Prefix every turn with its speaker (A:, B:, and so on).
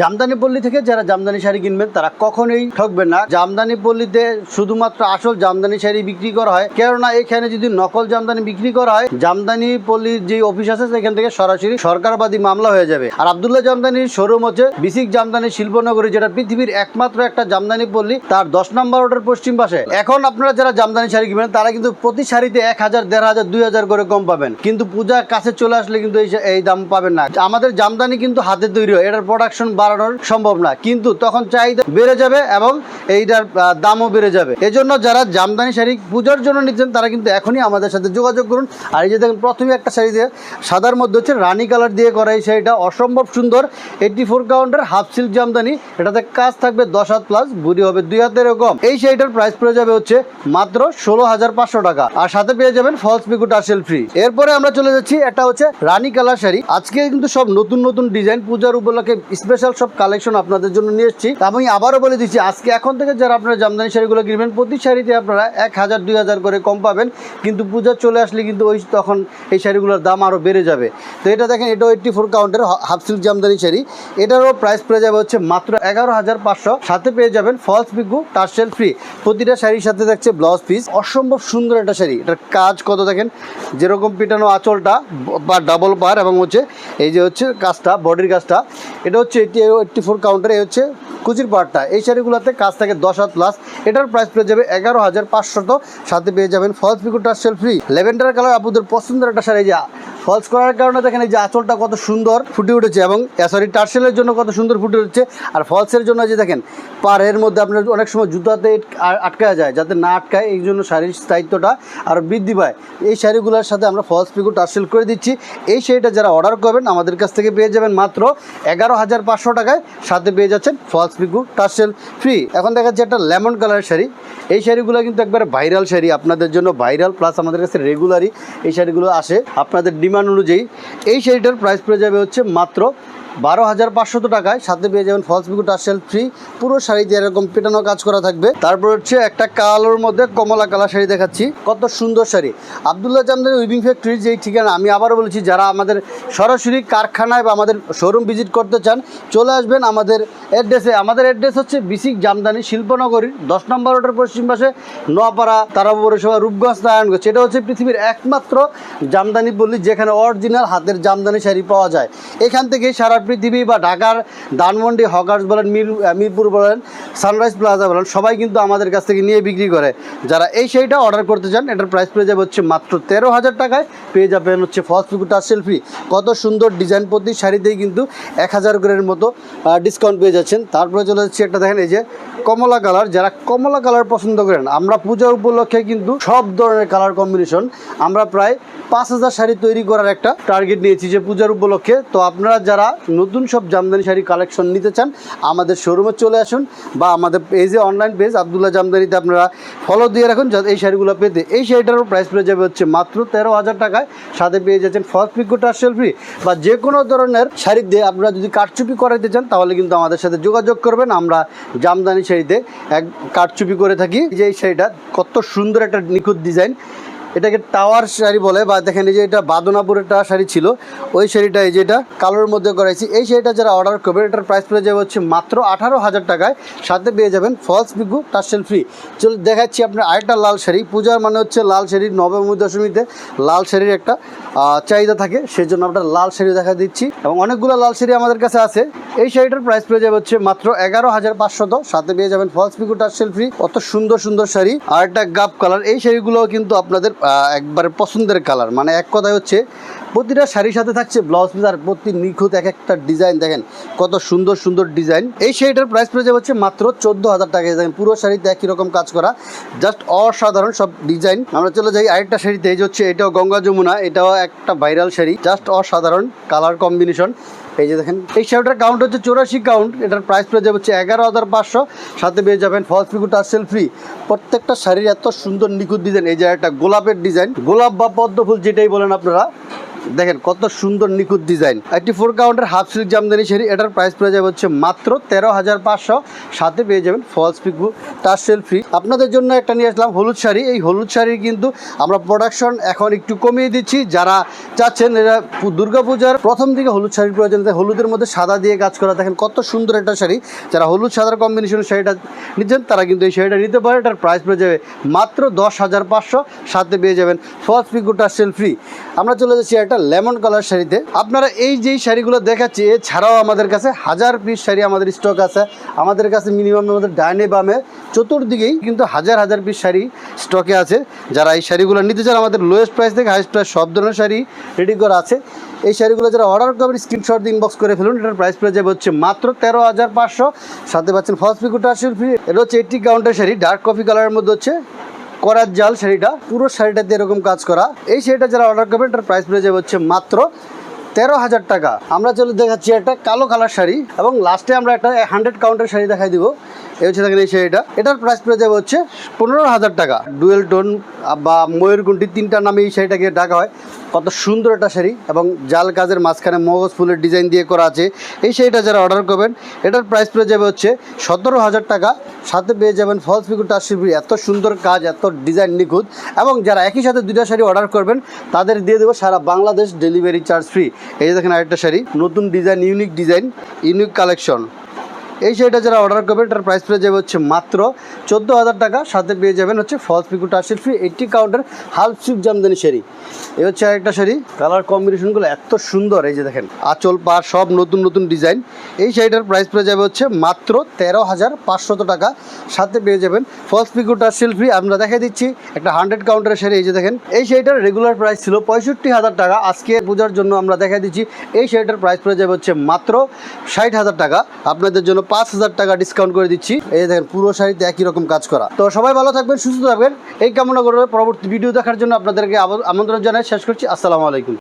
A: জামদানি পল্লী থেকে যারা জামদানি শাড়ি কিনবেন, তারা কখনোই ঠকবেন না। জামদানি পল্লীতে শুধুমাত্র আসল জামদানি শাড়ি বিক্রি করা হয়। কেননা, এখানে যদি নকল জামদানি বিক্রি করা হয়, জামদানি পল্লীর যে অফিস আছে, সেখান থেকে সরাসরি সরকারবাদী মামলা হয়ে যাবে। আর আবদুল্লাহ জামদানির শোরুম হচ্ছে বিসিক জামদানি শিল্পনগরী, যেটা পৃথিবীর একমাত্র একটা জামদানি পল্লী। তার দশ নম্বর রোডের পশ্চিম পাশে। এখন আপনারা যারা জামদানি শাড়ি কিনবেন, তারা কিন্তু প্রতি শাড়িতে এক হাজার, দেড় হাজার, দুই হাজার করে কম পাবেন। কিন্তু পূজা কাছে চলে আসলে কিন্তু এই দাম পাবেন না। আমাদের জামদানি কিন্তু হাতে তৈরি হয়। এটার প্রোডাকশন বাড়ানোর সম্ভব না। কিন্তু তখন চাহিদা বেড়ে যাবে এবং এইটার দামও বেড়ে যাবে। এজন্য যারা জামদানি শাড়ি পূজার জন্য নিচ্ছেন, তারা কিন্তু এখনই আমাদের সাথে যোগাযোগ করুন। আর এই যে দেখেন, প্রথমে একটা শাড়ি দিয়ে সাদার মধ্যে হচ্ছে রানী কালার দিয়ে করা এই শাড়িটা। অসম্ভব সুন্দর। Eighty four counter half silk jamdani. এটাতে কাজ থাকবে দশ হাত প্লাস বুড়ি হবে দুই হাতের কম। এই শাড়িটার প্রাইস পড়ে যাবে হচ্ছে মাত্র ষোলো হাজার পাঁচশো টাকা। আর সাথে পেয়ে যাবেন ফলস পিকু টার্সেল ফ্রি এরপরে আমরা চলে যাচ্ছি এটা হচ্ছে রানী কালার শাড়ি। আজকে কিন্তু সব নতুন নতুন ডিজাইন পূজার উপলক্ষে স্পেশাল সব কালেকশন আপনাদের জন্য নিয়ে এসেছি। আমি আবারও বলে দিচ্ছি, আজকে এখন থেকে যারা আপনারা জামদানি শাড়িগুলো কিনবেন, প্রতি শাড়িতে আপনারা এক হাজার, দুই হাজার করে কম পাবেন। কিন্তু পূজা চলে আসলে কিন্তু ওই তখন এই শাড়িগুলোর দাম আরও বেড়ে যাবে। তো এটা দেখেন, এটা এইটটি ফোর কাউন্টের হাফ সিল্ক জামদানি শাড়ি। এটারও প্রাইস পড়ে যাবে হচ্ছে মাত্র এগারো হাজার পাঁচশো। সাথে পেয়ে যাবেন ফলস পিকু টার্সেল ফ্রি প্রতিটা শাড়ির সাথে থাকছে ব্লাউজ পিস অসম্ভব সুন্দর একটা শাড়ি। এটার কাজ কত দেখেন? যেরকম পিটানো আঁচলটা, বা ডাবল পার এবং হচ্ছে এই যে হচ্ছে কাজটা বডির কাজটা। এটা হচ্ছে এইটি এইটটি ফোর কাউন্টার এই হচ্ছে কুচির পাড়টা এই শাড়িগুলোতে কাজ থাকে দশ হাত প্লাস এটার প্রাইস পেয়ে যাবে এগারো হাজার পাঁচশত। সাথে পেয়ে যাবেন falls pico tassel free lavender colour আপুদের পছন্দের একটা শাড়ি যা ফলস করার কারণে দেখেন এই যে আঁচলটা কত সুন্দর ফুটে উঠেছে এবং সরি টার্সেলের জন্য কত সুন্দর ফুটে উঠেছে। আর ফলসের জন্য যে দেখেন, পাড়ের মধ্যে আপনার অনেক সময় জুতাতে আ- আটকায় যায়, যাতে না আটকায়, এই জন্য শাড়ির স্থায়িত্বটা আরও বৃদ্ধি পায়। এই শাড়িগুলোর সাথে আমরা ফলস পিকু টার্সেল করে দিচ্ছি। এই শাড়িটা যারা অর্ডার করবেন, আমাদের কাছ থেকে পেয়ে যাবেন মাত্র এগারো হাজার পাঁচশো টাকায়। সাথে পেয়ে যাচ্ছেন ফলস পিকু টার্সেল ফ্রি এখন দেখা যাচ্ছে একটা লেমন কালারের শাড়ি। এই শাড়িগুলো কিন্তু একবারে ভাইরাল শাড়ি। আপনাদের জন্য ভাইরাল প্লাস আমাদের কাছে রেগুলারই এই শাড়িগুলো আসে। আপনাদের ডিমান্ড অনুযায়ী এই শাড়িটার প্রাইস পড়ে যাবে হচ্ছে মাত্র বারো হাজার পাঁচশত টাকায় সাথে পেয়ে যাবেন ফলস বিকু টার্সেল ফ্রি পুরো শাড়িতে এরকম পেটানো কাজ করা থাকবে। তারপর হচ্ছে একটা কালোর মধ্যে কমলা কালার শাড়ি দেখাচ্ছি। কত সুন্দর শাড়ি। আবদুল্লাহ জামদানি উইভিং ফ্যাক্টরির যেই ঠিকানা, আমি আবারও বলেছি, যারা আমাদের সরাসরি কারখানায় বা আমাদের শোরুম ভিজিট করতে চান, চলে আসবেন আমাদের অ্যাড্রেসে আমাদের অ্যাড্রেস হচ্ছে বিসিক জামদানি শিল্পনগরীর দশ নম্বর রোডের পশ্চিম পাশে নোয়াপাড়া তারা পৌরসভা, রূপগঞ্জ, নারায়ণগঞ্জ। এটা হচ্ছে পৃথিবীর একমাত্র জামদানি পল্লী, যেখানে অরিজিনাল হাতের জামদানি শাড়ি পাওয়া যায়। এখান থেকে সারা পৃথিবী বা ঢাকার ধানমন্ডি, হকার্স বলেন, মির মিরপুর বলেন, সানরাইজ প্লাজা বলেন, সবাই কিন্তু আমাদের কাছ থেকে নিয়ে বিক্রি করে। যারা এই শাড়িটা অর্ডার করতে চান, এটার প্রাইস পেয়ে যাবে হচ্ছে মাত্র তেরো হাজার টাকায়। পেয়ে যাবেন হচ্ছে ফলস পিকু টার্সেল ফ্রি কত সুন্দর ডিজাইন প্রতি শাড়িতেই কিন্তু এক হাজার করের মতো ডিসকাউন্ট পেয়ে যাচ্ছেন। তারপরে চলে যাচ্ছে একটা দেখেন, এই যে কমলা কালার যারা কমলা কালার পছন্দ করেন, আমরা পূজা উপলক্ষে কিন্তু সব ধরনের কালার কম্বিনেশন আমরা প্রায় পাঁচ হাজার শাড়ি তৈরি করার একটা টার্গেট নিয়েছি যে পূজার উপলক্ষে। তো আপনারা যারা নতুন সব জামদানি শাড়ি কালেকশন নিতে চান, আমাদের শোরুমে চলে আসুন বা আমাদের পেজে অনলাইন পেজ আবদুল্লাহ জামদানিতে আপনারা ফলো দিয়ে রাখুন, যাতে এই শাড়িগুলো পেতে। এই শাড়িটারও প্রাইস পেয়ে যাবে হচ্ছে মাত্র তেরো হাজার টাকায়। সাথে পেয়ে যাচ্ছেন ফলস পিকো টার্সেল ফ্রি বা যে কোনো ধরনের শাড়ি দিয়ে আপনারা যদি কারচুপি করাইতে চান, তাহলে কিন্তু আমাদের সাথে যোগাযোগ করবেন। আমরা জামদানি শাড়িতে এক কারচুপি করে থাকি। যে এই শাড়িটা কত সুন্দর একটা নিখুঁত ডিজাইন এটাকে টাওয়ার শাড়ি বলে, বা দেখেন এই যে এটা বাদনাপুরের একটা শাড়ি ছিল, ওই শাড়িটা এই যে এটা কালোর মধ্যে করাইছি। এই শাড়িটা যারা অর্ডার করবেন, এটার প্রাইস পেয়ে যাবে হচ্ছে মাত্র আঠারো হাজার টাকায়। সাথে পেয়ে যাবেন ফলস পিকু টার্সেল ফ্রি চল দেখাচ্ছি আপনার আরেকটা লাল শাড়ি। পূজার মানে হচ্ছে লাল শাড়ি, নবমী দশমীতে লাল শাড়ির একটা চাহিদা থাকে। সেই জন্য আমরা লাল শাড়ি দেখা দিচ্ছি। এবং অনেকগুলো লাল শাড়ি আমাদের কাছে আছে। এই শাড়িটার প্রাইস পেয়ে যাবে হচ্ছে মাত্র এগারো হাজার পাঁচশত। সাথে পেয়ে যাবেন ফলস পিকু টার্সেল ফ্রি কত সুন্দর সুন্দর শাড়ি। আর একটা গাপ কালার এই শাড়িগুলো কিন্তু আপনাদের একবারে পছন্দের কালার মানে এক কথায় হচ্ছে, প্রতিটা শাড়ির সাথে থাকছে ব্লাউজ পিস আর প্রতি নিখুঁত এক একটা ডিজাইন দেখেন কত সুন্দর সুন্দর ডিজাইন এই শাড়িটার প্রাইস পড়ে যাবে হচ্ছে মাত্র চোদ্দ হাজার টাকা দেখেন, পুরো শাড়িতে একই রকম কাজ করা। জাস্ট অসাধারণ সব ডিজাইন আমরা চলে যাই আরেকটা শাড়িতে। এই হচ্ছে, এটাও গঙ্গা যমুনা, এটাও একটা ভাইরাল শাড়ি। জাস্ট অসাধারণ কালার কম্বিনেশন এই যে দেখেন, এই শাড়িটার কাউন্ট হচ্ছে চৌরাশি কাউন্ট এটার প্রাইস পড়ে যাবে হচ্ছে এগারো হাজার পাঁচশো। সাথে পেয়ে যাবেন ফলস পিকু টার্সেল ফ্রি প্রত্যেকটা শাড়ির এত সুন্দর নিখুঁত ডিজাইন এই যে একটা গোলাপের ডিজাইন গোলাপ বা পদ্ম ফুল যেটাই বলেন আপনারা দেখেন কত সুন্দর নিখুঁত ডিজাইন। একটি four counter half silk jamdani sari, এটার প্রাইস পড়ে যাবে হচ্ছে মাত্র তেরো হাজার পাঁচশো। সাথে পেয়ে যাবেন ফলস পিকু টার্সেল ফ্রি আপনাদের জন্য একটা নিয়ে আসলাম হলুদ শাড়ি। এই হলুদ শাড়ির কিন্তু আমরা প্রোডাকশন এখন একটু কমিয়ে দিচ্ছি। যারা চাচ্ছেন এরা দুর্গাপূজার প্রথম দিকে হলুদ শাড়ির প্রয়োজন হলুদের মধ্যে সাদা দিয়ে কাজ করা। দেখেন কত সুন্দর একটা শাড়ি। যারা হলুদ সাদার কম্বিনেশনের শাড়িটা নিচ্ছেন, তারা কিন্তু এই শাড়িটা নিতে পারে। এটার প্রাইস পড়ে যাবে মাত্র দশ হাজার পাঁচশো। সাথে পেয়ে যাবেন ফলস পিকু টার্সেল ফ্রি আমরা চলে যাচ্ছি একটা লেমন কালার শাড়িতে। আপনারা এই যেই শাড়িগুলো দেখাচ্ছি, এছাড়াও আমাদের কাছে হাজার পিস শাড়ি আমাদের স্টক আছে। আমাদের কাছে মিনিমাম আমাদের ডাইনে বামে, চতুর্দিকেই কিন্তু হাজার হাজার পিস শাড়ি স্টকে আছে। যারা এই শাড়িগুলো নিতে চান, আমাদের লোয়েস্ট প্রাইস থেকে হাইস্ট প্রাইস সব ধরনের শাড়ি রেডি করা আছে। এই শাড়িগুলো যারা অর্ডার করবেন স্ক্রিনশট ইনবক্স করে ফেলুন। এটার প্রাইস পড়ে যাবে হচ্ছে মাত্র তেরো হাজার পাঁচশো। সাথে পাচ্ছেন ফার্স্ট পিকুটা ফ্রি এটা হচ্ছে eighty counter sari dark coffee কালারের মধ্যে হচ্ছে। করার জাল শাড়িটা, পুরো শাড়িটাতে এরকম কাজ করা। এই শাড়িটা যারা অর্ডার করবেন তার প্রাইস পড়ে যাবে হচ্ছে মাত্র তেরো হাজার টাকা। আমরা চলে দেখাচ্ছি একটা কালো কালার শাড়ি, এবং লাস্টে আমরা একটা হান্ড্রেড কাউন্টের শাড়ি দেখাই দিব। এই হচ্ছে দেখেন এই শাড়িটা। এটার প্রাইস পড়ে যাবে হচ্ছে পনেরো হাজার টাকা। ডুয়েল টোন বা ময়ূরকুণ্ঠি তিনটা নামে এই শাড়িটাকে ডাকা হয়। কত সুন্দর একটা শাড়ি এবং জাল কাজের মাঝখানে মগজ ফুলের ডিজাইন দিয়ে করা আছে। এই শাড়িটা যারা অর্ডার করবেন, এটার প্রাইস পড়ে যাবে হচ্ছে সতেরো হাজার টাকা। সাথে পেয়ে যাবেন ফলস পিকু টার্সিপি এত সুন্দর কাজ, এত ডিজাইন নিখুঁত। এবং যারা একই সাথে দুইটা শাড়ি অর্ডার করবেন, তাদের দিয়ে দেবো সারা বাংলাদেশ ডেলিভারি চার্জ ফ্রি এই দেখেন আরেকটা শাড়ি, নতুন design unique design unique collection এই শাড়িটা যারা অর্ডার করবেন, এটার প্রাইস পেয়ে যাবে হচ্ছে মাত্র চোদ্দ হাজার টাকা। সাথে পেয়ে যাবেন হচ্ছে falls pico tassel free eighty counter half silk jamdani sari. এই হচ্ছে আরেকটা শাড়ি কালার কম্বিনেশনগুলো এত সুন্দর, এই যে দেখেন, আঁচল পা সব নতুন নতুন ডিজাইন এই শাড়িটার প্রাইস পেয়ে যাবে হচ্ছে মাত্র তেরো হাজার পাঁচশত টাকা। সাথে পেয়ে যাবেন ফলস পিকু টার্সিল ফ্রি আমরা দেখা দিচ্ছি একটা হান্ড্রেড কাউন্টারের শাড়ি, এই যে দেখেন। এই শাড়িটার রেগুলার প্রাইস ছিল পঁয়ষট্টি হাজার টাকা। আজকে পূজার জন্য আমরা দেখা দিচ্ছি, এই শাড়িটার প্রাইস পড়ে যাবে হচ্ছে মাত্র ষাট হাজার টাকা। আপনাদের জন্য পাঁচ হাজার টাকা ডিসকাউন্ট করে দিচ্ছি। এই দেখেন, পুরো শাড়িতে একই রকম কাজ করা। তো সবাই ভালো থাকবেন, সুস্থ থাকবেন। এই কামনা করে পরবর্তী ভিডিও দেখার জন্য আপনাদেরকে আমন্ত্রণ জানাই। শেষ করছি। আসসালামু আলাইকুম।